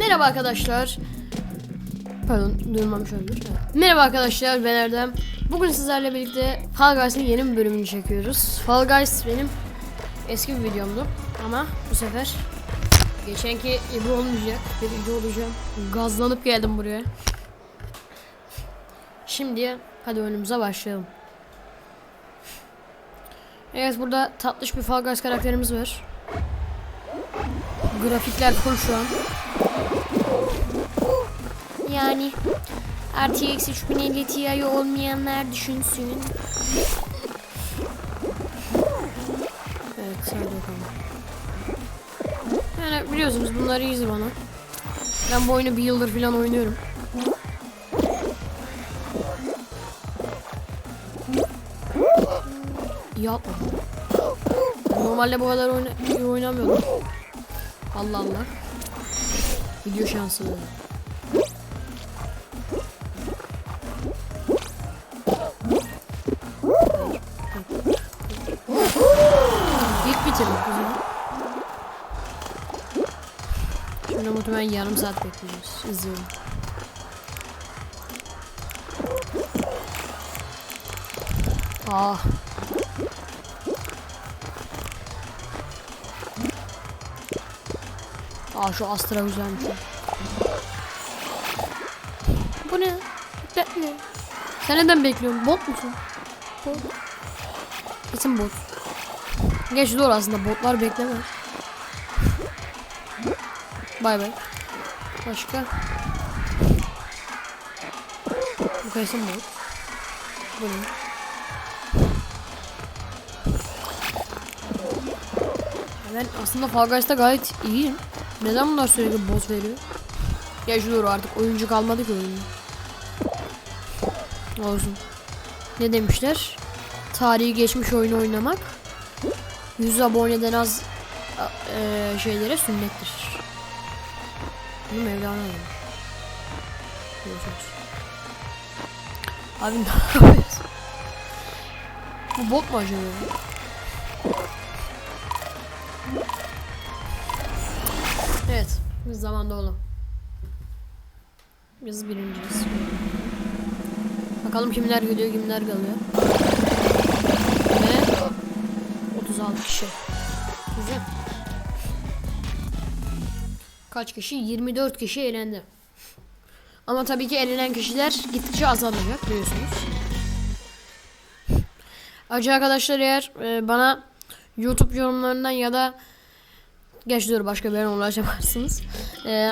Merhaba arkadaşlar. Pardon duymamış olabilir. Merhaba arkadaşlar ben Erdem. Bugün sizlerle birlikte Fall Guys'ın yeni bir bölümünü çekiyoruz. Fall Guys benim eski bir videomdu. Ama bu sefer geçenki gibi olmayacak. Bir video olacağım. Gazlanıp geldim buraya. Şimdi hadi oyunumuza başlayalım. Evet burada tatlış bir Fall Guys karakterimiz var. Grafikler full şu an. Yani RTX 3050 Ti olmayanlar düşünsün. Evet hadi bakalım. Yani biliyorsunuz bunları easy bana. Ben bu oyunu bir yıldır falan oynuyorum. Yapma. Normalde bu kadar oyna oynamıyordum. Allah Allah. Video şansı. Muhtemelen yarım saat bekleyeceğiz. İzliyorum. Ah. Aa şu Astra güzelmiş. Bu ne? Bekle. Sen neden bekliyorsun? Bot musun? Bot. Kesin bot. Geç doğru aslında botlar bekleme. Bay bay. Başka? Bu kesin. Bu ne? Ben aslında Fall Guys'ta gayet iyiyim. Neden bunlar sürekli boss veriyor? Yaşıyor artık oyuncu kalmadı ki oyunda. Olsun. Ne demişler? Tarihi geçmiş oyunu oynamak 100 aboneden az eee, şeylere sünnettir. Bunu Mevlana demiş. Biliyorsunuz. Abi ne yapıyorsun? Bu bot mu acaba? Evet. Biz zamanda oğlum. Biz birinciyiz. Bakalım kimler geliyor kimler kalıyor. Ve 36 kişi. Güzel. Kaç kişi? 24 kişi elendi. Ama tabii ki elenen kişiler gittikçe azalacak biliyorsunuz. Acı arkadaşlar eğer e, bana YouTube yorumlarından ya da Geç dur başka bir yerden ulaşamazsınız. Ee,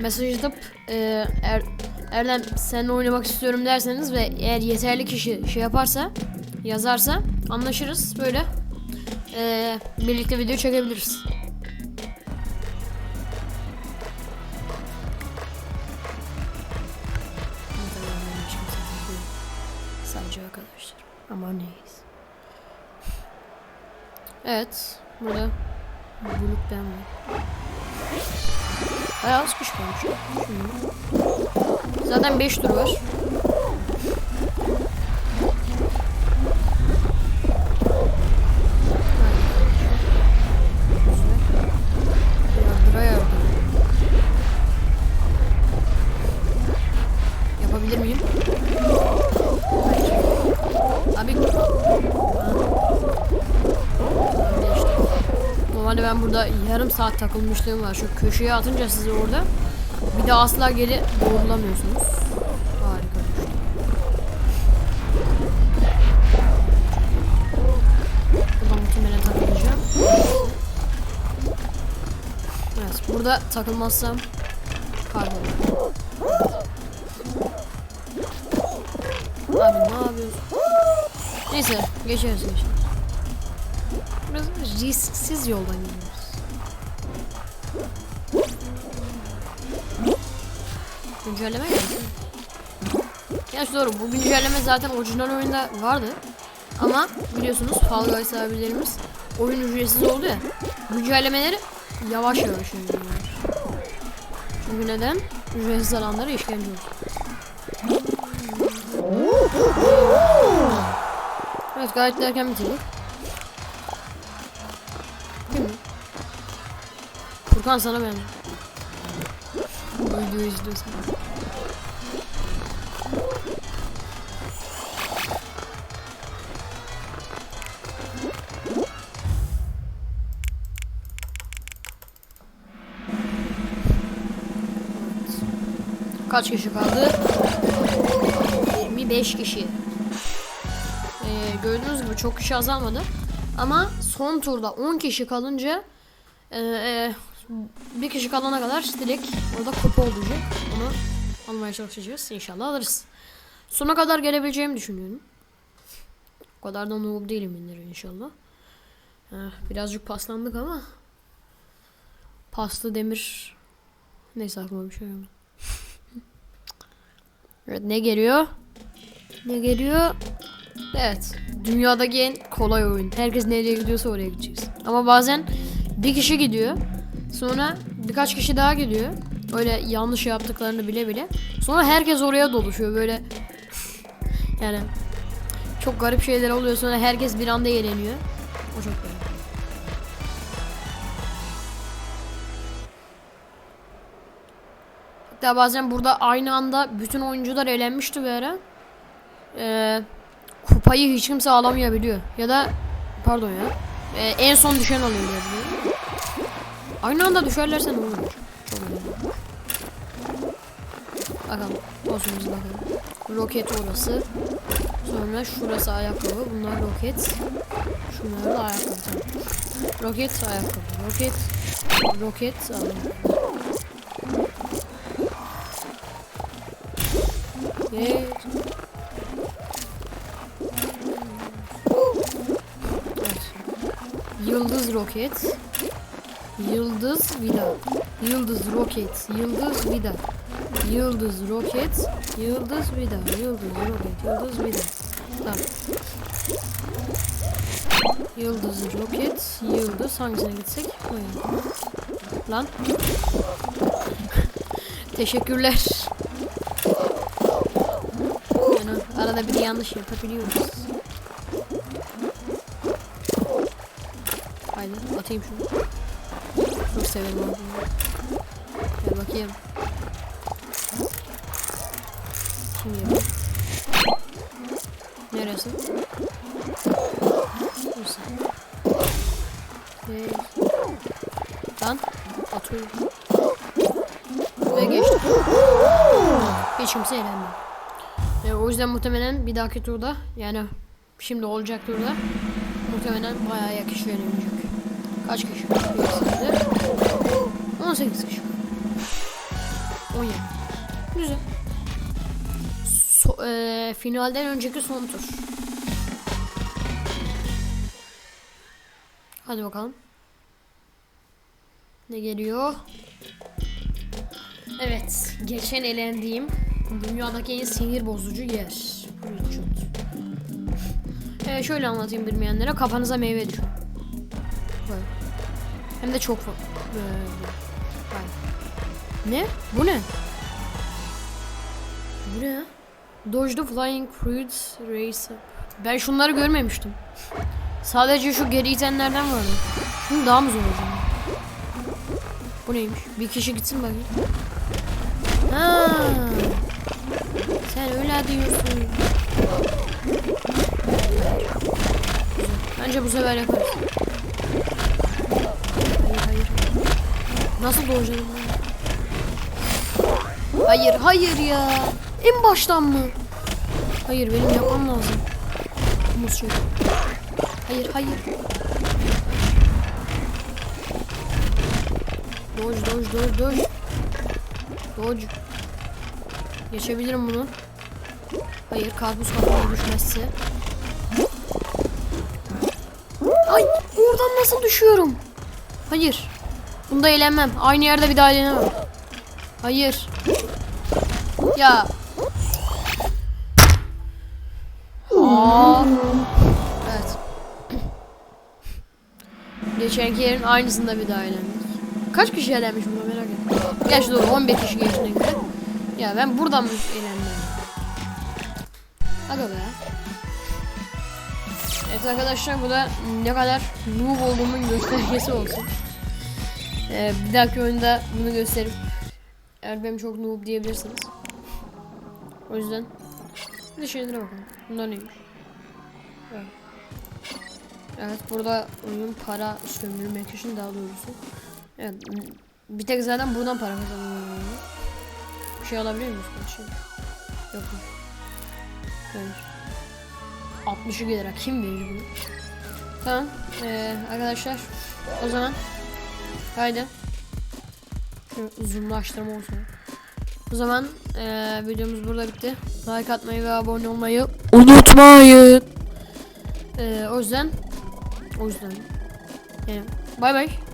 mesaj atıp e, er, Erdem seninle oynamak istiyorum derseniz ve eğer yeterli kişi şey yaparsa yazarsa anlaşırız böyle Ee, birlikte video çekebiliriz. Sadece arkadaşlar. Ama neyiz? Evet. Burada Bulut'tan var. Bayağı az kuş. Şunu. Zaten 5 tur var. Burada yarım saat takılmışlığım var. Şu köşeye atınca sizi orada bir de asla geri doğrulamıyorsunuz. Harika. Burada muhtemelen takılacağım. Evet burada takılmazsam kaybolur. Abi ne yapıyorsun? Neyse geçeriz geçeriz. Biraz risksiz yoldan gidiyoruz. Güncelleme geldi. Gerçi doğru bu güncelleme zaten orijinal oyunda vardı. Ama biliyorsunuz Fall Guys abilerimiz oyun ücretsiz oldu ya. Güncellemeleri yavaş yavaş indiriyorlar. Çünkü neden? Ücretsiz alanlara işkence olsun. Evet gayet erken bitirdik. Furkan sana ben. Bu videoyu. Kaç kişi kaldı? 25 kişi. Ee, gördüğünüz gibi çok kişi azalmadı. Ama son turda 10 kişi kalınca e, e, bir kişi kalana kadar direkt orada kupa olacak. Onu almaya çalışacağız. İnşallah alırız. Sona kadar gelebileceğimi düşünüyorum. O kadar da noob değilim indir inşallah. Heh, birazcık paslandık ama paslı demir neyse aklıma bir şey gelmedi. evet ne geliyor? Ne geliyor? Evet. Dünyadaki en kolay oyun. Herkes nereye gidiyorsa oraya gideceğiz. Ama bazen bir kişi gidiyor. Sonra birkaç kişi daha gidiyor. Öyle yanlış yaptıklarını bile bile. Sonra herkes oraya doluşuyor böyle. yani çok garip şeyler oluyor sonra herkes bir anda eğleniyor. O çok garip. Hatta bazen burada aynı anda bütün oyuncular eğlenmişti bir ara. Ee, kupayı hiç kimse alamayabiliyor. Ya da pardon ya. Ee, en son düşen oluyor biliyorum. Aynı anda düşerlerse ne olur? Çok önemli. Bakalım. Olsun biz bakalım. Roket orası. Sonra şurası ayakkabı. Bunlar roket. Şunlar da ayakkabı. Roket ayakkabı. Roket. Roket ayakkabı. Evet. Yıldız roket. Yıldız vida. Yıldız roket. Yıldız vida. Yıldız roket. Yıldız vida. Yıldız roket. Yıldız vida. Tamam. Yıldız roket. Yıldız hangisine gitsek? Buraya. Lan. Teşekkürler. Yani arada bir yanlış yapabiliyoruz. Haydi atayım şunu. Çok severim abi. Gel bakayım. Şimdi yapayım. Neresi? Burası. Ve... Lan atıyorum. Ve geçtim. Hiç kimse eğlenmiyor. E, o yüzden muhtemelen bir dahaki turda yani şimdi olacak turda muhtemelen bayağı yakış verilecek. Kaç kişi? Birisinde 18 kişi. 17. Güzel. So, e, finalden önceki son tur. Hadi bakalım. Ne geliyor? Evet, geçen elendiğim dünyadaki en sinir bozucu yer. Richard. Ee, şöyle anlatayım bilmeyenlere. Kafanıza meyve düşüyor. Hem de çok. Böyle. Böyle. Ne? Bu ne? Bu ne? ya? Dodge the Flying Fruits Racer. Ben şunları görmemiştim. Sadece şu geri itenlerden vardı. Şunu daha mı zor hocam? Bu neymiş? Bir kişi gitsin bakayım. Ha. Sen öyle diyorsun. Bence bu sefer yaparız. Nasıl doğacağım ben? Hayır hayır ya. En baştan mı? Hayır benim yapmam lazım. Çocuk. Hayır hayır. Dodge dodge dodge dodge. Dodge. Geçebilirim bunu. Hayır karpuz kafama düşmezse. Ay oradan nasıl düşüyorum? Hayır. Bunda eğlenmem. Aynı yerde bir daha eğlenemem. Hayır. Ya. Aa. Evet. Geçenki yerin aynısında bir daha eğlendik. Kaç kişi eğlenmiş buna merak ettim. Gerçi doğru 11 kişi geçtiğine göre. Ya ben buradan mı eğlendim? Aga be. Evet arkadaşlar bu da ne kadar noob olduğumun göstergesi olsun. Ee, bir dahaki oyunda bunu gösterip eğer benim çok noob diyebilirsiniz. O yüzden bir şeylere bakalım. Bunlar neymiş? Evet. Evet burada oyun para sömürmek için daha doğrusu. Evet bir tek zaten buradan para kazanıyorum. Bir şey alabiliyor muyuz? Bir şey. Yok? Hayır. 60'ı gelir ha. Kim verir bunu? Tamam. Ee, arkadaşlar o zaman haydi. Şu zoomlaştırma olsun. O zaman ee, videomuz burada bitti. Like atmayı ve abone olmayı unutmayın. Ee, o yüzden o yüzden yani bay bay.